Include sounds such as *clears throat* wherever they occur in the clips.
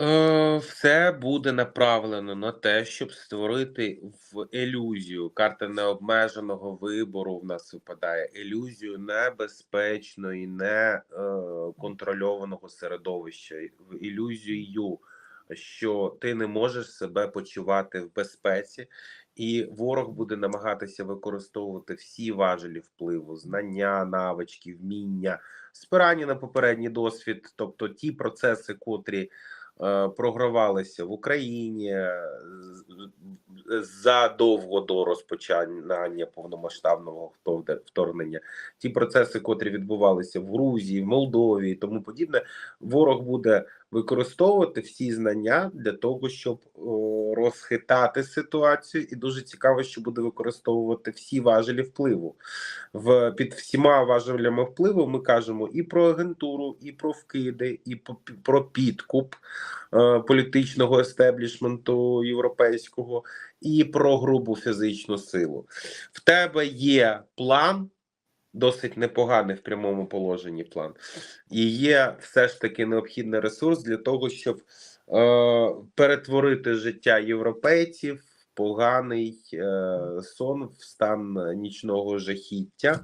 Е, Все буде направлено на те, щоб створити в ілюзію. Карта необмеженого вибору. В нас випадає. Ілюзію небезпечної, не е, середовища, ілюзію, що ти не можеш себе почувати в безпеці, і ворог буде намагатися використовувати всі важелі впливу, знання, навички, вміння, спирання на попередній досвід, тобто ті процеси, котрі програвалися в Україні е, задовго до розпочинання повномасштабного вторгнення, ті процеси, котрі відбувалися в Грузії, в Молдові і тому подібне, ворог буде використовувати всі знання для того, щоб о, розхитати ситуацію, і дуже цікаво, що буде використовувати всі важелі впливу. В під всіма важелями впливу ми кажемо і про агентуру, і про вкиди, і про підкуп е, політичного естеблішменту європейського, і про грубу фізичну силу. В тебе є план. Досить непоганий в прямому положенні план, і є все ж таки необхідний ресурс для того, щоб е, перетворити життя європейців в поганий е, сон в стан нічного жахіття.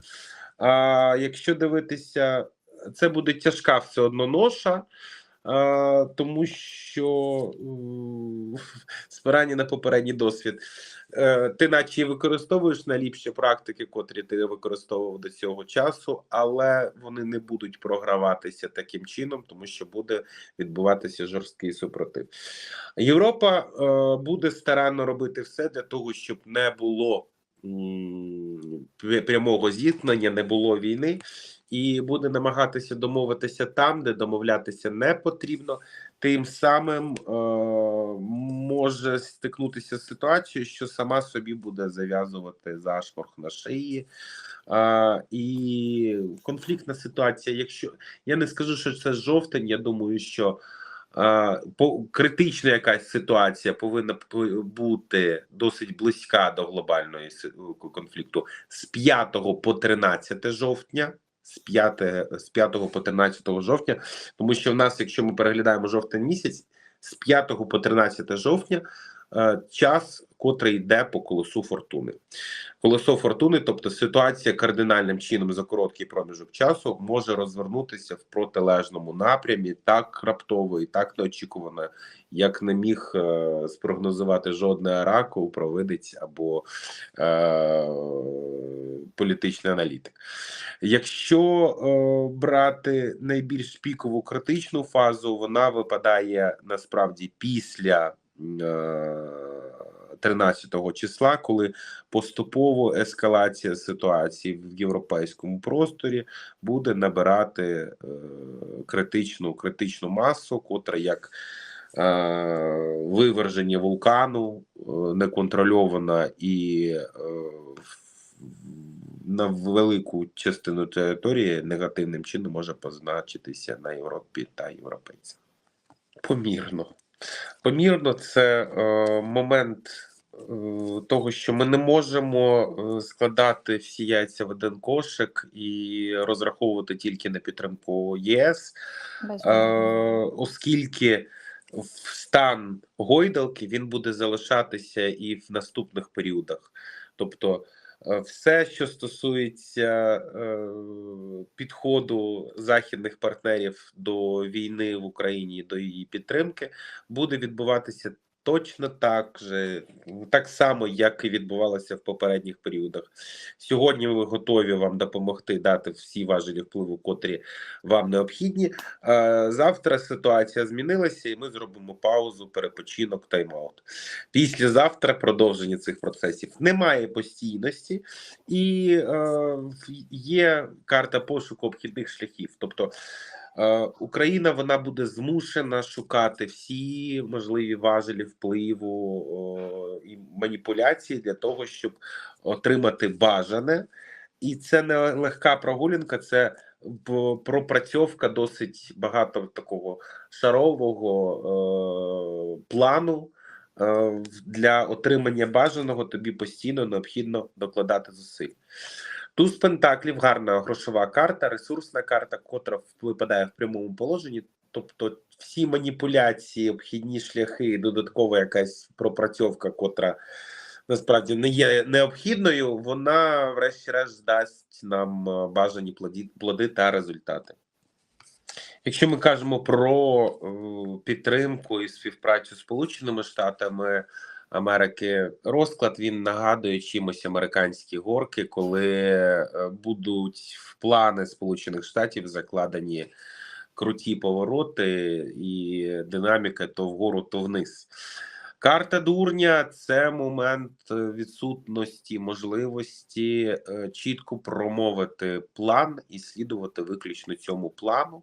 А якщо дивитися, це буде тяжка все одно ноша. Тому що *laughs* спирання на попередній досвід, Е, ти наче використовуєш найліпші практики, котрі ти використовував до цього часу, але вони не будуть програватися таким чином, тому що буде відбуватися жорсткий супротив. Європа е, буде старанно робити все для того, щоб не було прямого зіткнення, не було війни, і буде намагатися домовитися там, де домовлятися не потрібно. Тим самим е, може стикнутися з ситуацією, що сама собі буде зав'язувати зашморг на шиї. А, і конфліктна ситуація. Якщо я не скажу, що це жовтень, я думаю, що а, по критична якась ситуація повинна бути досить близька до глобальної конфлікту з 5 по 13 жовтня. З 5, з 5 по 13 жовтня, тому що в нас, якщо ми переглядаємо жовтень місяць, з 5 по 13 жовтня час, котрий йде по колесу фортуни. Колесо фортуни, тобто ситуація кардинальним чином за короткий проміжок часу може розвернутися в протилежному напрямі так раптово і так неочікувано, як не міг е, спрогнозувати жодний оракул, провидець або е, політичний аналітик. Якщо е, брати найбільш пікову критичну фазу, вона випадає насправді після е, 13 числа, коли поступово ескалація ситуації в європейському просторі буде набирати е, критичну критичну масу, котра як е, виверження вулкану е, неконтрольована і е, на велику частину території негативним чином може позначитися на Європі та європейцях. Помірно. Помірно, це е, момент е, того, що ми не можемо е, складати всі яйця в один кошик і розраховувати тільки на підтримку ЄС, е, оскільки в стан гойдалки він буде залишатися і в наступних періодах. Тобто, все, що стосується е, підходу західних партнерів до війни в Україні, до її підтримки, буде відбуватися точно так же, так само, як і відбувалося в попередніх періодах. Сьогодні ми готові вам допомогти дати всі важелі впливу, котрі вам необхідні. Завтра ситуація змінилася, і ми зробимо паузу, перепочинок, тайм-аут. Післязавтра продовження цих процесів немає постійності, і е, є карта пошуку обхідних шляхів. Тобто Україна вона буде змушена шукати всі можливі важелі впливу і маніпуляції для того, щоб отримати бажане. І це не легка прогулянка, це пропрацьовка досить багато такого шарового е, плану. Е, для отримання бажаного тобі постійно необхідно докладати зусиль. Туз Пентаклів гарна грошова карта, ресурсна карта, котра випадає в прямому положенні. тобто всі маніпуляції, обхідні шляхи, додаткова якась пропрацьовка, котра насправді не є необхідною, вона, врешті-решт, дасть нам е, бажані плоді, плоди та результати. Якщо ми кажемо про е, підтримку і співпрацю з Сполученими Штатами Америки, розклад він нагадує чимось американські горки, коли е, будуть в плани Сполучених Штатів закладені круті повороти і динаміка то вгору, то вниз. Карта дурня це момент відсутності можливості е, чітко промовити план і слідувати виключно цьому плану.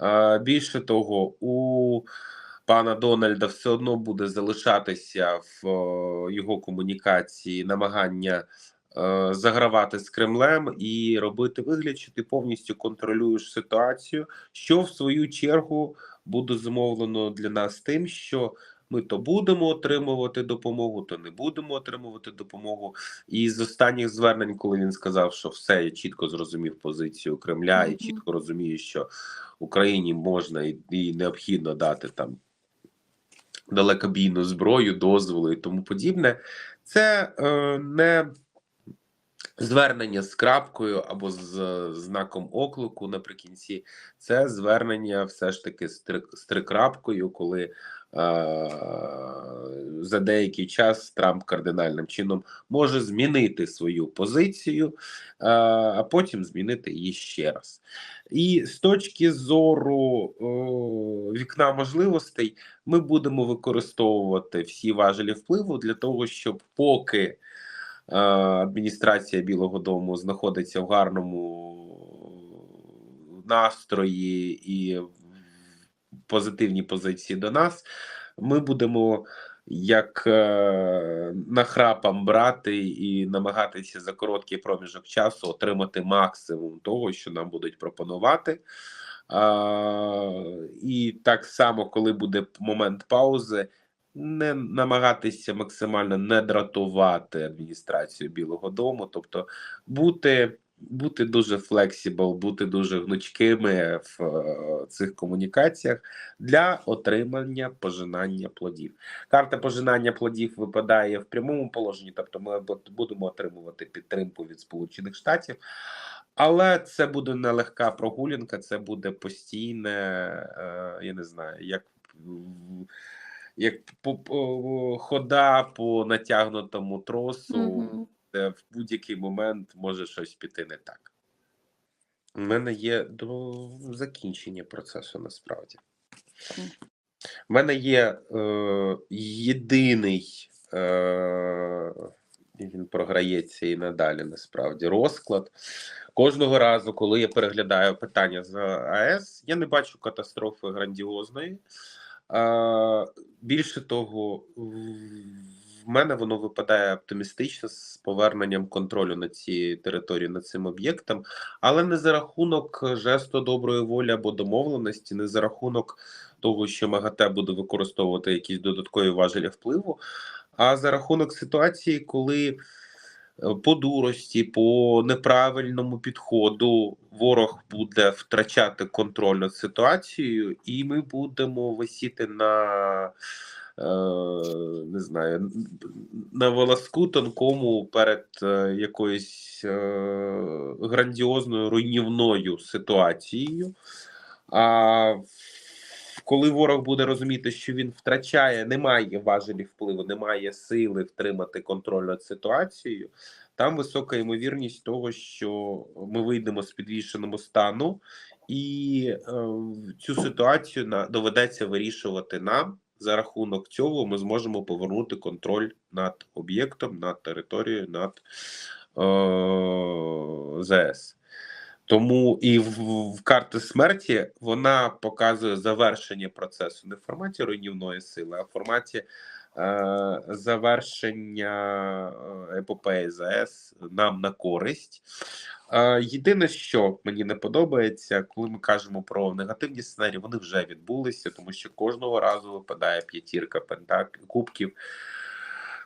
Е, Більше того, у пана Дональда все одно буде залишатися в його комунікації намагання е, загравати з Кремлем і робити вигляд, що ти повністю контролюєш ситуацію, що в свою чергу буде зумовлено для нас тим, що ми то будемо отримувати допомогу, то не будемо отримувати допомогу. І з останніх звернень, коли він сказав, що все я чітко зрозумів позицію Кремля, і чітко розумію, що Україні можна і, і необхідно дати там далекобійну зброю, дозволи і тому подібне. Це е, не звернення з крапкою або з знаком оклику наприкінці. Це звернення все ж таки з три, з трикрапкою, коли за деякий час Трамп кардинальним чином може змінити свою позицію, е, а потім змінити її ще раз. І з точки зору е, вікна можливостей, ми будемо використовувати всі важелі впливу для того, щоб поки е, адміністрація Білого Дому знаходиться в гарному настрої і в позитивній позиції до нас, ми будемо як е, нахрапом брати і намагатися за короткий проміжок часу отримати максимум того, що нам будуть пропонувати. А, і так само, коли буде момент паузи, не намагатися максимально не дратувати адміністрацію Білого Дому, тобто бути. Бути дуже флексібл, бути дуже гнучкими в е, цих комунікаціях для отримання пожинання плодів. Карта пожинання плодів випадає в прямому положенні, тобто ми будемо отримувати підтримку від Сполучених Штатів, але це буде нелегка прогулянка, це буде постійне, е, я не знаю, як. Як по, по, хода по натягнутому тросу, Мгм. Де в будь-який момент може щось піти не так. У мене є до закінчення процесу насправді. У мене є е, єдиний, е, він програється і надалі насправді розклад. Кожного разу, коли я переглядаю питання з АЕС, я не бачу катастрофи грандіозної. Е, більше того, мене воно випадає оптимістично з поверненням контролю над цією територією, над цим об'єктом, але не за рахунок жесту доброї волі або домовленості, не за рахунок того, що МАГАТЕ буде використовувати якісь додаткові важелі впливу, а за рахунок ситуації, коли е, по дурості, по неправильному підходу ворог буде втрачати контроль над ситуацією, і ми будемо висіти на не знаю, на волоску тонкому перед е, якоюсь е, грандіозною руйнівною ситуацією. А коли ворог буде розуміти, що він втрачає, немає важелів впливу, немає сили втримати контроль над ситуацією, там висока ймовірність того, що ми вийдемо з підвішеного стану, і е, цю ситуацію на, доведеться вирішувати нам. За рахунок цього ми зможемо повернути контроль над об'єктом, над територією, над е, ЗС. Тому і в, в карти смерті вона показує завершення процесу не в форматі руйнівної сили, а в форматі завершення е, епопеї ЗС нам на користь. Е, єдине, що мені не подобається, коли ми кажемо про негативні сценарії, вони вже відбулися, тому що кожного разу випадає п'ятірка пентак кубків.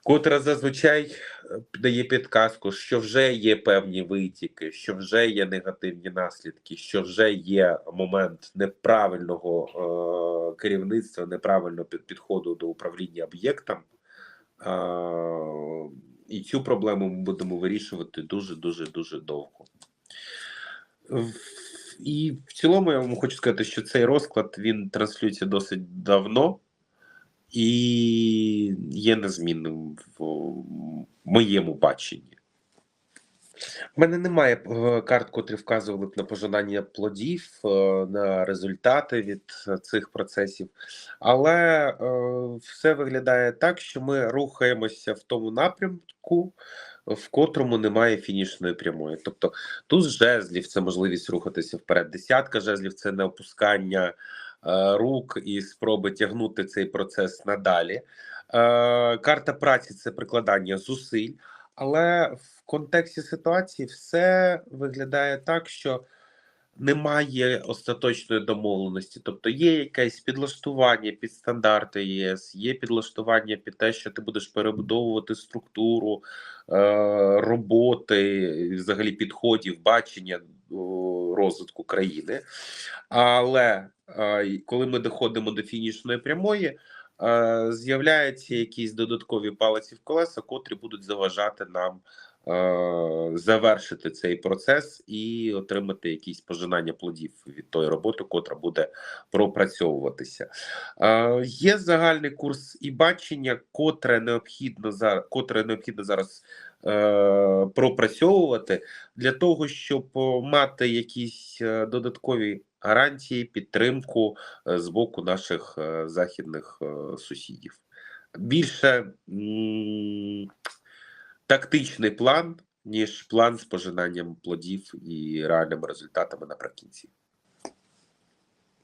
Котра зазвичай е, дає підказку, що вже є певні витіки, що вже є негативні наслідки, що вже є момент неправильного е, керівництва, неправильного під- підходу до управління об'єктом. Е, і цю проблему ми будемо вирішувати дуже дуже дуже довго. І в цілому я вам хочу сказати, що цей розклад він транслюється досить давно і є незмінним в моєму баченні. У мене немає е, карт, котрі вказували б на пожинання плодів, е, на результати від е, цих процесів, але все виглядає так, що ми рухаємося в тому напрямку, в котрому немає фінішної прямої. Тобто туз жезлів це можливість рухатися вперед. Десятка жезлів це не опускання рук і спроби тягнути цей процес надалі. Е, карта праці це прикладання зусиль. Але в контексті ситуації все виглядає так, що немає остаточної домовленості. Тобто є якесь підлаштування під стандарти ЄС, є підлаштування під те, що ти будеш перебудовувати структуру е, роботи, взагалі підходів, бачення розвитку країни. Але е, коли ми доходимо до фінішної прямої, е, з'являються якісь додаткові палиці в колеса, котрі будуть заважати нам е, завершити цей процес і отримати якісь пожинання плодів від тої роботи, котра буде пропрацьовуватися. Е, Є загальний курс і бачення, котре необхідно зараз, котре необхідно зараз е, пропрацьовувати для того, щоб мати якісь е, додаткові гарантії, підтримку е, з боку наших е, західних е, сусідів. Більше тактичний план, ніж план з пожинанням плодів і реальними результатами наприкінці.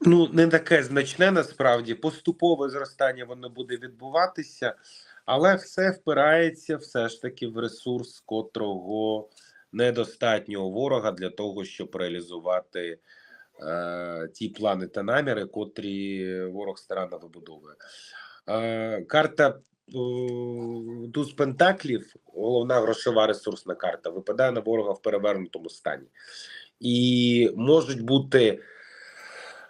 Ну, не таке значне насправді. Поступове зростання воно буде відбуватися, але все впирається все ж таки в ресурс, котрого недостатньо ворога для того, щоб реалізувати е, ті плани та наміри, котрі ворог старанно вибудовує. Е, карта туз пентаклів, головна грошова ресурсна карта, випадає на ворога в перевернутому стані. І можуть бути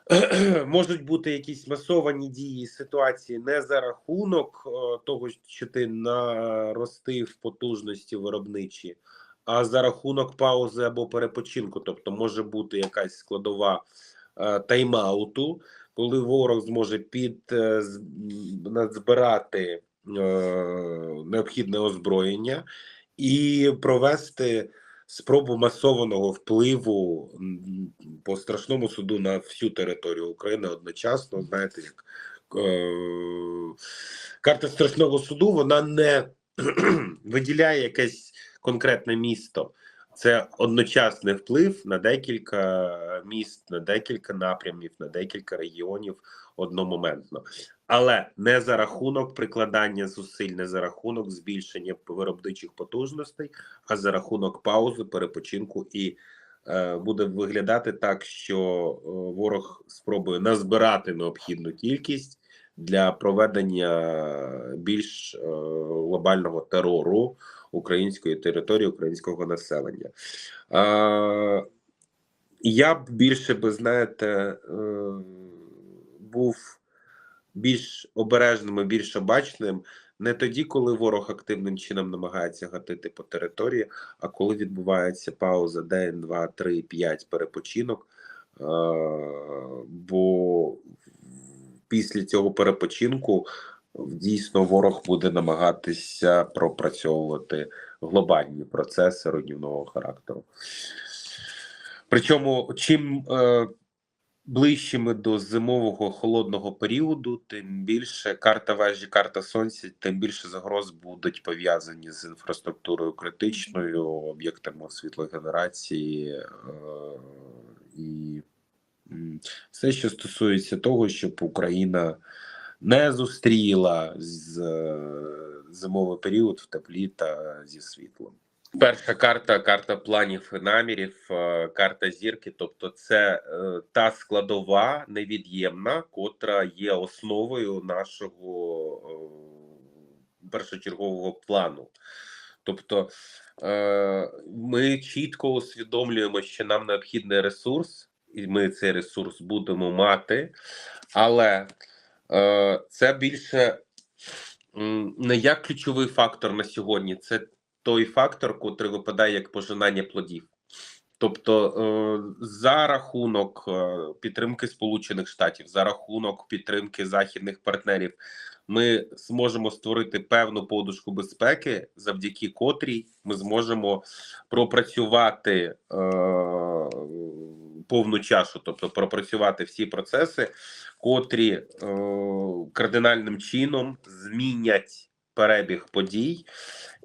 *clears throat* можуть бути якісь масовані дії ситуації не за рахунок е, того, що ти наростив потужності виробничі, а за рахунок паузи або перепочинку. Тобто може бути якась складова е, тайм-ауту, коли ворог зможе під е, м, е, необхідне озброєння і провести спробу масованого впливу по страшному суду на всю територію України одночасно. Знаєте, як карта страшного суду вона не *clears throat* виділяє якесь конкретне місто. Це одночасний вплив на декілька міст, на декілька напрямів, на декілька регіонів одномоментно, але не за рахунок прикладання зусиль, не за рахунок збільшення виробничих потужностей, а за рахунок паузи, перепочинку і е, буде виглядати так, що е, ворог спробує назбирати необхідну кількість для проведення більш е, глобального терору української території, українського населення. Е, я б більше би знаєте, е, був більш обережним і більш обачним не тоді, коли ворог активним чином намагається гатити по території, а коли відбувається пауза день, два, три, п'ять перепочинок. Е, бо після цього перепочинку дійсно ворог буде намагатися пропрацьовувати глобальні процеси руйнівного характеру. Причому, чим е, ближче ми до зимового холодного періоду, тим більше карта вежі, карта сонця, тим більше загроз будуть пов'язані з інфраструктурою критичною, об'єктами світлогенерації е, і все, що стосується того, щоб Україна не зустріла з е, зимовий період в теплі та зі світлом. Перша карта карта планів і намірів, е, карта зірки. Тобто, це е, та складова невід'ємна, котра є основою нашого першочергового плану. Тобто ми чітко усвідомлюємо, що нам необхідний ресурс, і ми цей ресурс будемо мати, але це більше не як ключовий фактор на сьогодні, це той фактор, котрий випадає як пожинання плодів. Тобто е, за рахунок е, підтримки Сполучених Штатів, за рахунок підтримки західних партнерів, ми зможемо створити певну подушку безпеки, завдяки котрій ми зможемо пропрацювати е, повну чашу, тобто пропрацювати всі процеси, котрі е, кардинальним чином змінять перебіг подій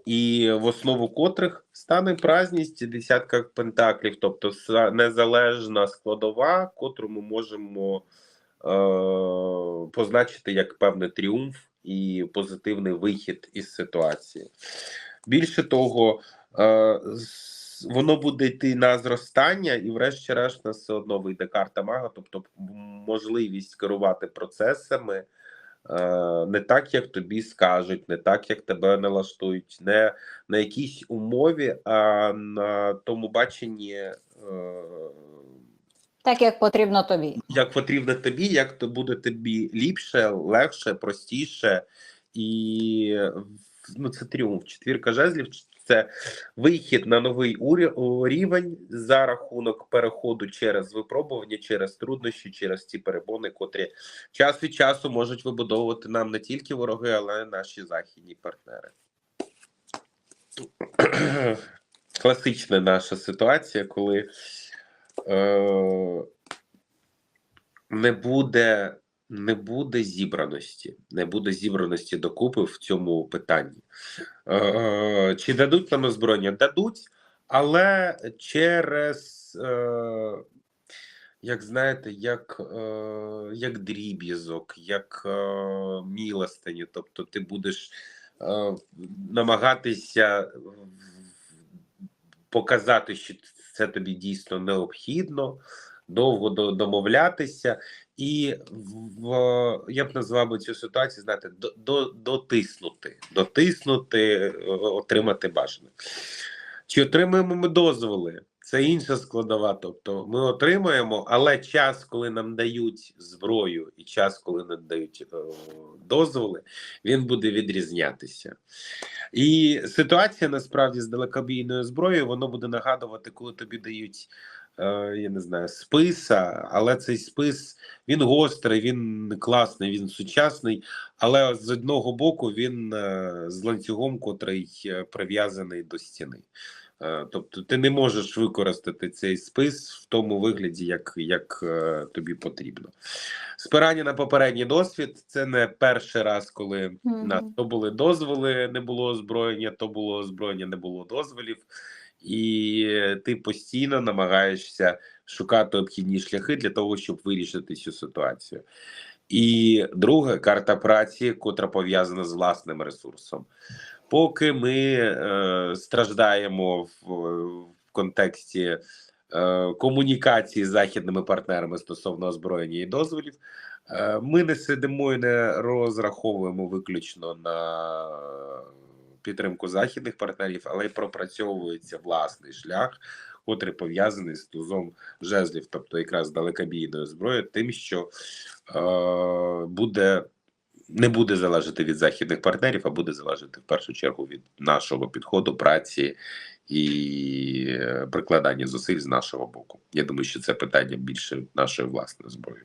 і в основу котрих стане празність десятка пентаклів, тобто незалежна складова, котру ми можемо е, позначити як певний тріумф і позитивний вихід із ситуації. Більше того, е, воно буде йти на зростання, і, врешті-решт, нас все одно вийде карта мага, тобто можливість керувати процесами. Е, не так, як тобі скажуть, не так, як тебе налаштують, не на якійсь умові, а на тому баченні, е, Так як потрібно тобі. як потрібно тобі, як то буде тобі ліпше, легше, простіше, і ну, це тріумф. Четвірка жезлів це вихід на новий рівень за рахунок переходу через випробування, через труднощі, через ті перебони, котрі час від часу можуть вибудовувати нам не тільки вороги, але й наші західні партнери. *clears throat* Класична наша ситуація, коли е, не буде. Не буде зібраності, не буде зібраності докупи в цьому питанні. Е, чи дадуть нам озброєння? Дадуть, але через, е, як знаєте, як, е, як дріб'язок, як е, мілостині. Тобто ти будеш е, намагатися показати, що це тобі дійсно необхідно, довго домовлятися, і в, я б назвав би цю ситуацію, знаєте, до, до, дотиснути, дотиснути, е, отримати бажане. Чи отримуємо ми дозволи? Це інша складова. Тобто ми отримуємо, але час, коли нам дають зброю, і час, коли нам дають е, дозволи, він буде відрізнятися. І ситуація насправді з далекобійною зброєю воно буде нагадувати, коли тобі дають. Е, Я не знаю, списа, але цей спис він гострий, він класний, він сучасний, але з одного боку він е, з ланцюгом, котрий прив'язаний до стіни. Е, Тобто ти не можеш використати цей спис в тому вигляді, як, як тобі потрібно. Спирання на попередній досвід це не перший раз, коли Мгм. на то були дозволи, не було озброєння, то було озброєння, не було дозволів, і ти постійно намагаєшся шукати обхідні шляхи для того, щоб вирішити цю ситуацію. І друге карта праці, котра пов'язана з власним ресурсом. Поки ми е, страждаємо в, в контексті е, комунікації з західними партнерами стосовно озброєння і дозволів, е, ми не сидимо і не розраховуємо виключно на підтримку західних партнерів, але й пропрацьовується власний шлях, котрий пов'язаний з тузом жезлів, тобто якраз далекобійною зброєю, тим, що е, буде не буде залежати від західних партнерів, а буде залежати в першу чергу від нашого підходу, праці і е, прикладання зусиль з нашого боку. Я думаю, що це питання більше нашої власної зброї.